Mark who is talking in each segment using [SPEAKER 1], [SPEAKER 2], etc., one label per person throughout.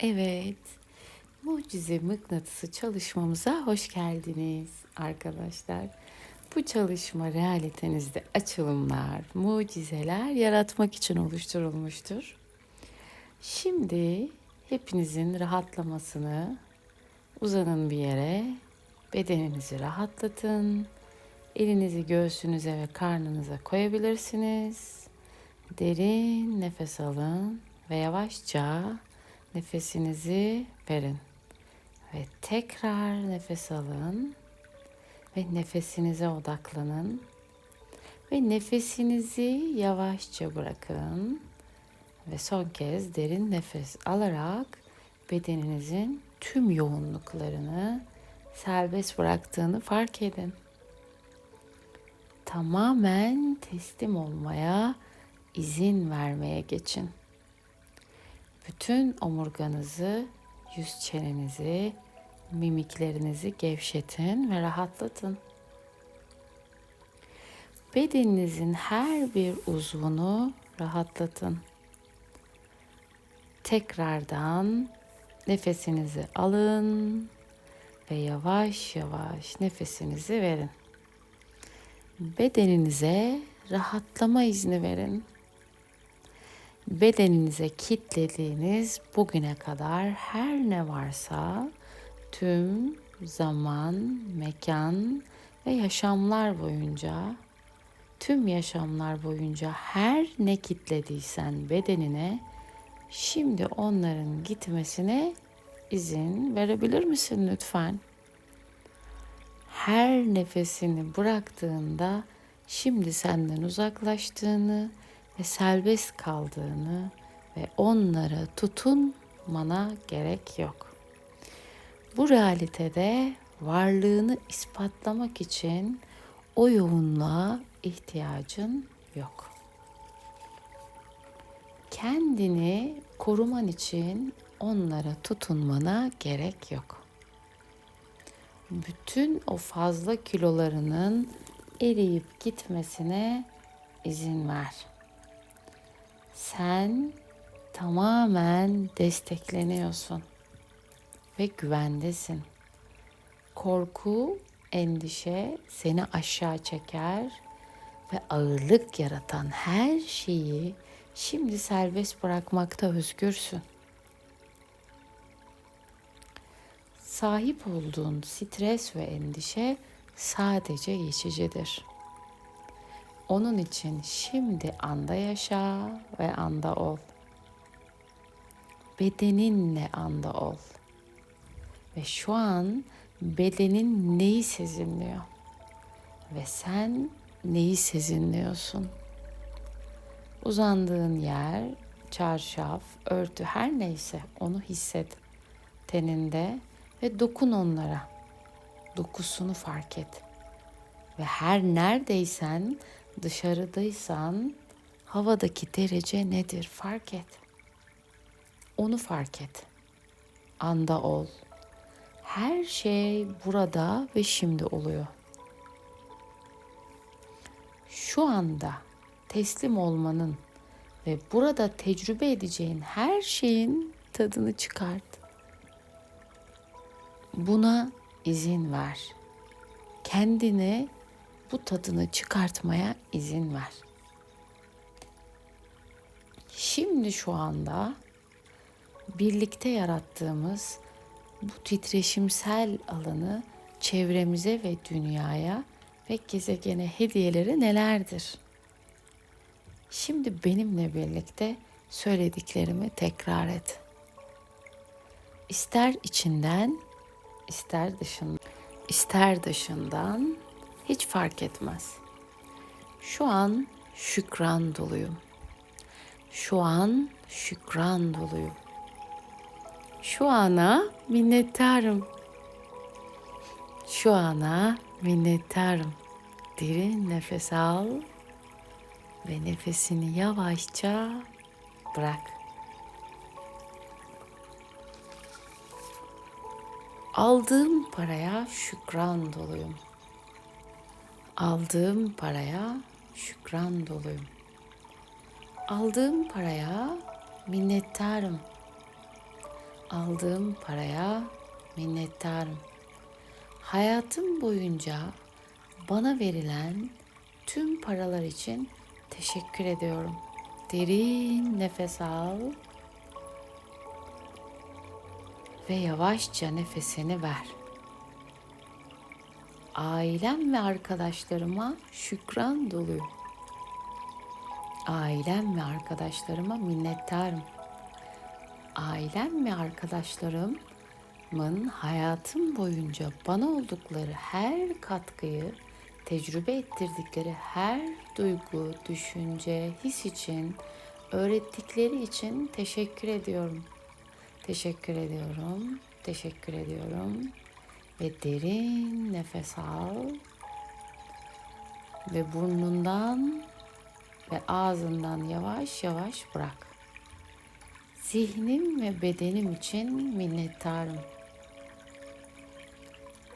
[SPEAKER 1] Evet, mucize mıknatısı çalışmamıza hoş geldiniz arkadaşlar. Bu çalışma realitenizde açılımlar, mucizeler yaratmak için oluşturulmuştur. Şimdi hepinizin rahatlamasını uzanın bir yere, bedeninizi rahatlatın. Elinizi göğsünüze ve karnınıza koyabilirsiniz. Derin nefes alın ve yavaşça nefesinizi verin. Ve tekrar nefes alın ve nefesinize odaklanın. Ve nefesinizi yavaşça bırakın. Ve son kez derin nefes alarak bedeninizin tüm yoğunluklarını serbest bıraktığını fark edin. Tamamen teslim olmaya izin vermeye geçin. Bütün omurganızı, yüz çenenizi, mimiklerinizi gevşetin ve rahatlatın. Bedeninizin her bir uzvunu rahatlatın. Tekrardan nefesinizi alın ve yavaş yavaş nefesinizi verin. Bedeninize rahatlama izni verin bedeninize kitlediğiniz bugüne kadar her ne varsa tüm zaman, mekan ve yaşamlar boyunca tüm yaşamlar boyunca her ne kitlediysen bedenine şimdi onların gitmesine izin verebilir misin lütfen? Her nefesini bıraktığında şimdi senden uzaklaştığını ve serbest kaldığını ve onlara tutunmana gerek yok. Bu realitede varlığını ispatlamak için o yoğunluğa ihtiyacın yok. Kendini koruman için onlara tutunmana gerek yok. Bütün o fazla kilolarının eriyip gitmesine izin ver.'' Sen tamamen destekleniyorsun ve güvendesin. Korku, endişe seni aşağı çeker ve ağırlık yaratan her şeyi şimdi serbest bırakmakta özgürsün. Sahip olduğun stres ve endişe sadece geçicidir. Onun için şimdi anda yaşa ve anda ol. Bedeninle anda ol. Ve şu an bedenin neyi sezinliyor? Ve sen neyi sezinliyorsun? Uzandığın yer, çarşaf, örtü her neyse onu hisset teninde ve dokun onlara. Dokusunu fark et. Ve her neredeysen Dışarıdaysan havadaki derece nedir fark et. Onu fark et. Anda ol. Her şey burada ve şimdi oluyor. Şu anda teslim olmanın ve burada tecrübe edeceğin her şeyin tadını çıkart. Buna izin ver. Kendine bu tadını çıkartmaya izin ver. Şimdi şu anda birlikte yarattığımız bu titreşimsel alanı çevremize ve dünyaya ve gezegene hediyeleri nelerdir? Şimdi benimle birlikte söylediklerimi tekrar et. İster içinden, ister dışından, ister dışından hiç fark etmez. Şu an şükran doluyum. Şu an şükran doluyum. Şu ana minnettarım. Şu ana minnettarım. Derin nefes al ve nefesini yavaşça bırak. Aldığım paraya şükran doluyum. Aldığım paraya şükran doluyum. Aldığım paraya minnettarım. Aldığım paraya minnettarım. Hayatım boyunca bana verilen tüm paralar için teşekkür ediyorum. Derin nefes al ve yavaşça nefesini ver. Ailem ve arkadaşlarıma şükran dolu. Ailem ve arkadaşlarıma minnettarım. Ailem ve arkadaşlarımın hayatım boyunca bana oldukları her katkıyı, tecrübe ettirdikleri her duygu, düşünce, his için, öğrettikleri için teşekkür ediyorum. Teşekkür ediyorum. Teşekkür ediyorum. Ve derin nefes al. Ve burnundan ve ağzından yavaş yavaş bırak. Zihnim ve bedenim için minnettarım.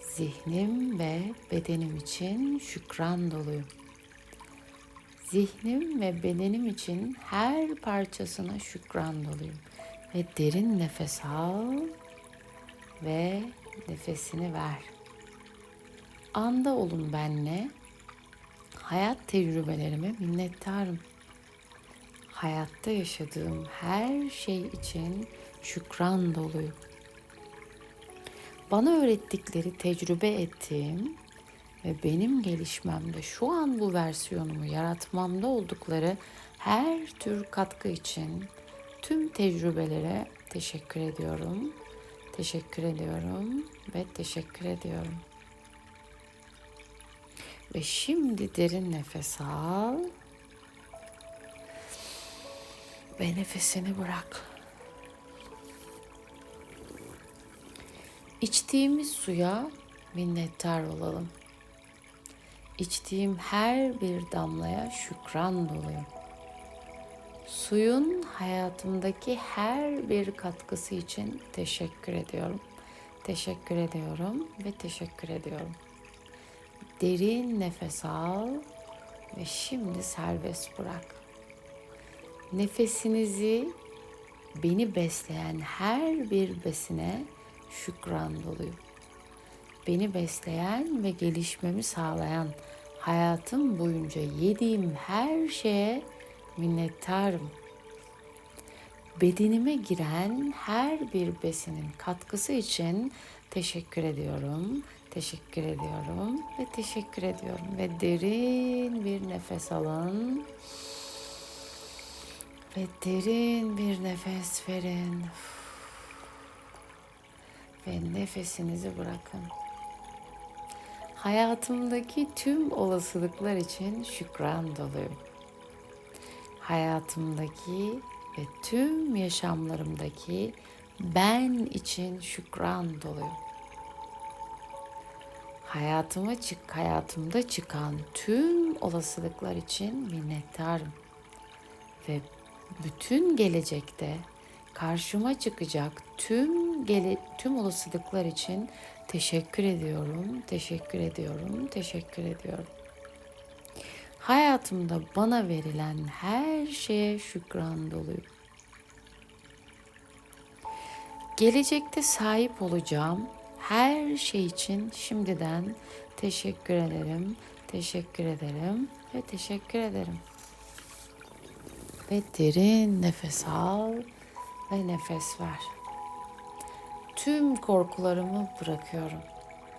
[SPEAKER 1] Zihnim ve bedenim için şükran doluyum. Zihnim ve bedenim için her parçasına şükran doluyum. Ve derin nefes al ve nefesini ver. Anda olun benle. Hayat tecrübelerime minnettarım. Hayatta yaşadığım her şey için şükran doluyum. Bana öğrettikleri, tecrübe ettiğim ve benim gelişmemde şu an bu versiyonumu yaratmamda oldukları her tür katkı için tüm tecrübelere teşekkür ediyorum. Teşekkür ediyorum ve teşekkür ediyorum. Ve şimdi derin nefes al. Ve nefesini bırak. İçtiğimiz suya minnettar olalım. İçtiğim her bir damlaya şükran doluyum. Suyun hayatımdaki her bir katkısı için teşekkür ediyorum. Teşekkür ediyorum ve teşekkür ediyorum. Derin nefes al ve şimdi serbest bırak. Nefesinizi beni besleyen her bir besine şükran doluyum. Beni besleyen ve gelişmemi sağlayan hayatım boyunca yediğim her şeye minnettarım. Bedenime giren her bir besinin katkısı için teşekkür ediyorum. Teşekkür ediyorum ve teşekkür ediyorum ve derin bir nefes alın. Ve derin bir nefes verin. Ve nefesinizi bırakın. Hayatımdaki tüm olasılıklar için şükran doluyum. Hayatımdaki ve tüm yaşamlarımdaki ben için şükran doluyum. Hayatıma çık, hayatımda çıkan tüm olasılıklar için minnettarım. Ve bütün gelecekte karşıma çıkacak tüm gele, tüm olasılıklar için teşekkür ediyorum, teşekkür ediyorum, teşekkür ediyorum. Hayatımda bana verilen her şeye şükran doluyum. Gelecekte sahip olacağım her şey için şimdiden teşekkür ederim, teşekkür ederim ve teşekkür ederim. Ve derin nefes al ve nefes ver. Tüm korkularımı bırakıyorum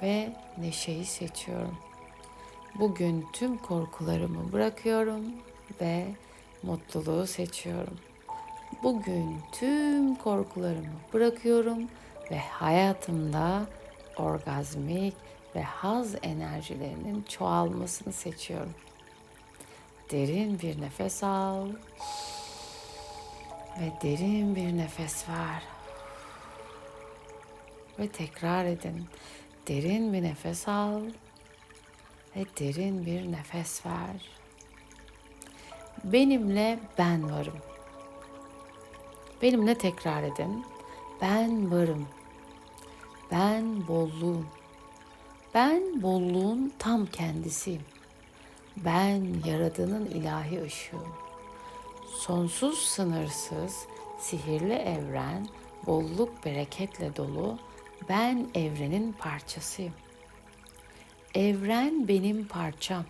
[SPEAKER 1] ve neşeyi seçiyorum. Bugün tüm korkularımı bırakıyorum ve mutluluğu seçiyorum. Bugün tüm korkularımı bırakıyorum ve hayatımda orgazmik ve haz enerjilerinin çoğalmasını seçiyorum. Derin bir nefes al ve derin bir nefes ver. Ve tekrar edin. Derin bir nefes al ve derin bir nefes ver. Benimle ben varım. Benimle tekrar edin. Ben varım. Ben bolluğum. Ben bolluğun tam kendisiyim. Ben yaradanın ilahi ışığım. Sonsuz sınırsız sihirli evren bolluk bereketle dolu. Ben evrenin parçasıyım. Evren benim parçam.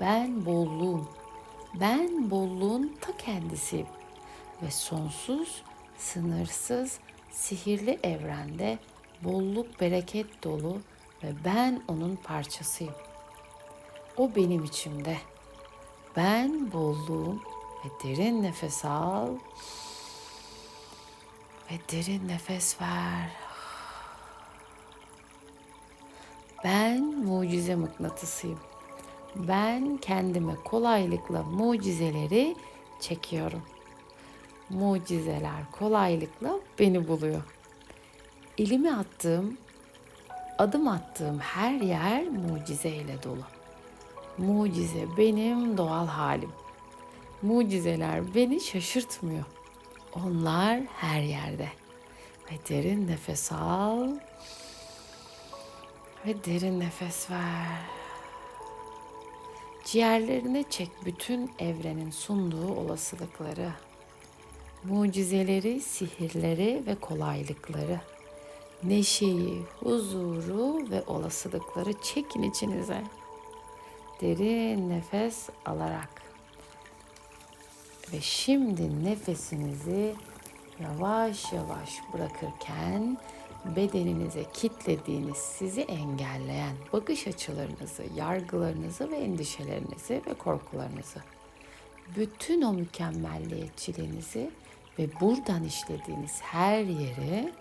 [SPEAKER 1] Ben bolluğum. Ben bolluğun ta kendisiyim. Ve sonsuz, sınırsız, sihirli evrende bolluk bereket dolu ve ben onun parçasıyım. O benim içimde. Ben bolluğum ve derin nefes al ve derin nefes ver. Ben mucize mıknatısıyım. Ben kendime kolaylıkla mucizeleri çekiyorum. Mucizeler kolaylıkla beni buluyor. Elimi attığım, adım attığım her yer mucizeyle dolu. Mucize benim doğal halim. Mucizeler beni şaşırtmıyor. Onlar her yerde. Ve derin nefes al. Ve derin nefes ver. Ciğerlerine çek bütün evrenin sunduğu olasılıkları. Mucizeleri, sihirleri ve kolaylıkları. Neşeyi, huzuru ve olasılıkları çekin içinize. Derin nefes alarak. Ve şimdi nefesinizi yavaş yavaş bırakırken bedeninize kitlediğiniz, sizi engelleyen bakış açılarınızı, yargılarınızı ve endişelerinizi ve korkularınızı, bütün o mükemmelliyetçiliğinizi ve buradan işlediğiniz her yeri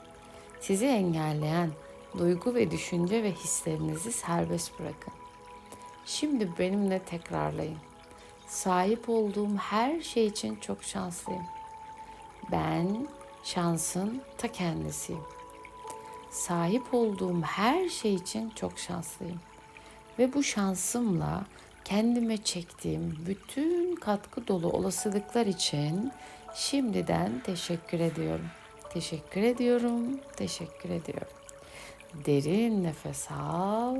[SPEAKER 1] sizi engelleyen duygu ve düşünce ve hislerinizi serbest bırakın. Şimdi benimle tekrarlayın. Sahip olduğum her şey için çok şanslıyım. Ben şansın ta kendisiyim. Sahip olduğum her şey için çok şanslıyım. Ve bu şansımla kendime çektiğim bütün katkı dolu olasılıklar için şimdiden teşekkür ediyorum. Teşekkür ediyorum. Teşekkür ediyorum. Derin nefes al.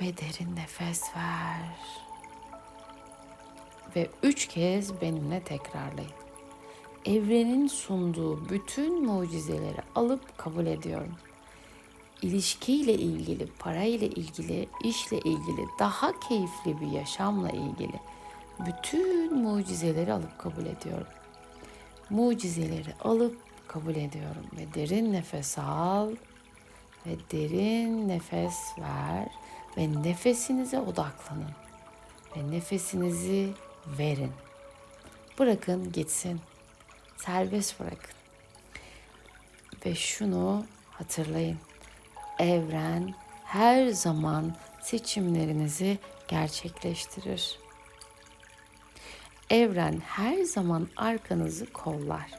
[SPEAKER 1] Ve derin nefes ver. Ve üç kez benimle tekrarlayın. Evrenin sunduğu bütün mucizeleri alıp kabul ediyorum. İlişkiyle ilgili, parayla ilgili, işle ilgili, daha keyifli bir yaşamla ilgili bütün mucizeleri alıp kabul ediyorum. Mucizeleri alıp kabul ediyorum ve derin nefes al ve derin nefes ver ve nefesinize odaklanın ve nefesinizi verin. Bırakın gitsin. Serbest bırakın. Ve şunu hatırlayın. Evren her zaman seçimlerinizi gerçekleştirir. Evren her zaman arkanızı kollar.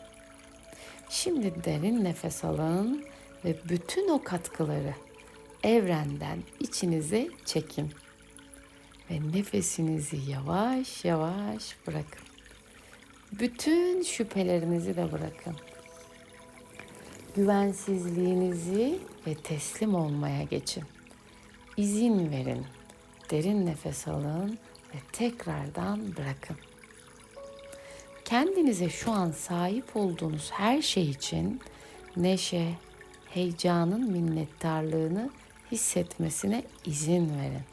[SPEAKER 1] Şimdi derin nefes alın ve bütün o katkıları evrenden içinize çekin. Ve nefesinizi yavaş yavaş bırakın. Bütün şüphelerinizi de bırakın. Güvensizliğinizi ve teslim olmaya geçin. İzin verin. Derin nefes alın ve tekrardan bırakın. Kendinize şu an sahip olduğunuz her şey için neşe, heyecanın minnettarlığını hissetmesine izin verin.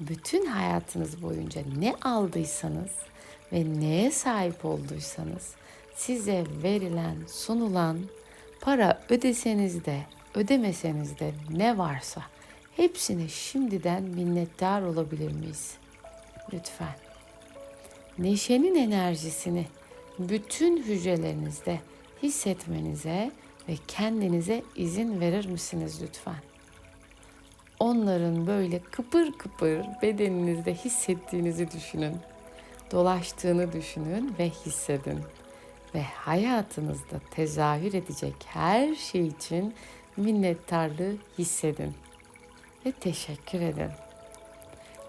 [SPEAKER 1] Bütün hayatınız boyunca ne aldıysanız ve neye sahip olduysanız size verilen, sunulan para ödeseniz de, ödemeseniz de ne varsa hepsine şimdiden minnettar olabilir miyiz? Lütfen. Neşenin enerjisini bütün hücrelerinizde hissetmenize ve kendinize izin verir misiniz lütfen? Onların böyle kıpır kıpır bedeninizde hissettiğinizi düşünün. Dolaştığını düşünün ve hissedin. Ve hayatınızda tezahür edecek her şey için minnettarlığı hissedin. Ve teşekkür edin.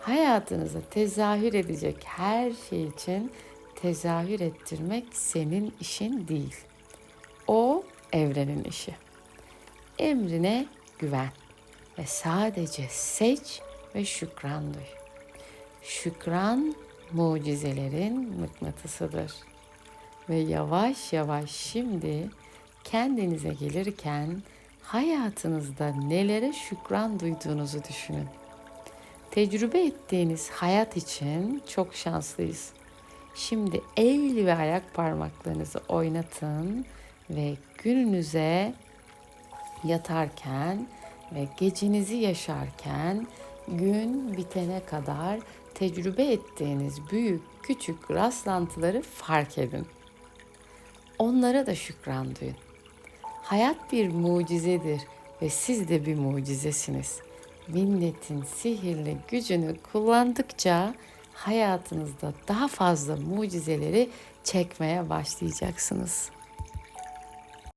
[SPEAKER 1] Hayatınıza tezahür edecek her şey için tezahür ettirmek senin işin değil. O evrenin işi. Emrine güven ve sadece seç ve şükran duy. Şükran mucizelerin mıknatısıdır. Ve yavaş yavaş şimdi kendinize gelirken hayatınızda nelere şükran duyduğunuzu düşünün. Tecrübe ettiğiniz hayat için çok şanslıyız. Şimdi el ve ayak parmaklarınızı oynatın ve gününüze yatarken ve gecenizi yaşarken gün bitene kadar tecrübe ettiğiniz büyük küçük rastlantıları fark edin. Onlara da şükran duyun. Hayat bir mucizedir ve siz de bir mucizesiniz. Minnetin sihirli gücünü kullandıkça hayatınızda daha fazla mucizeleri çekmeye başlayacaksınız.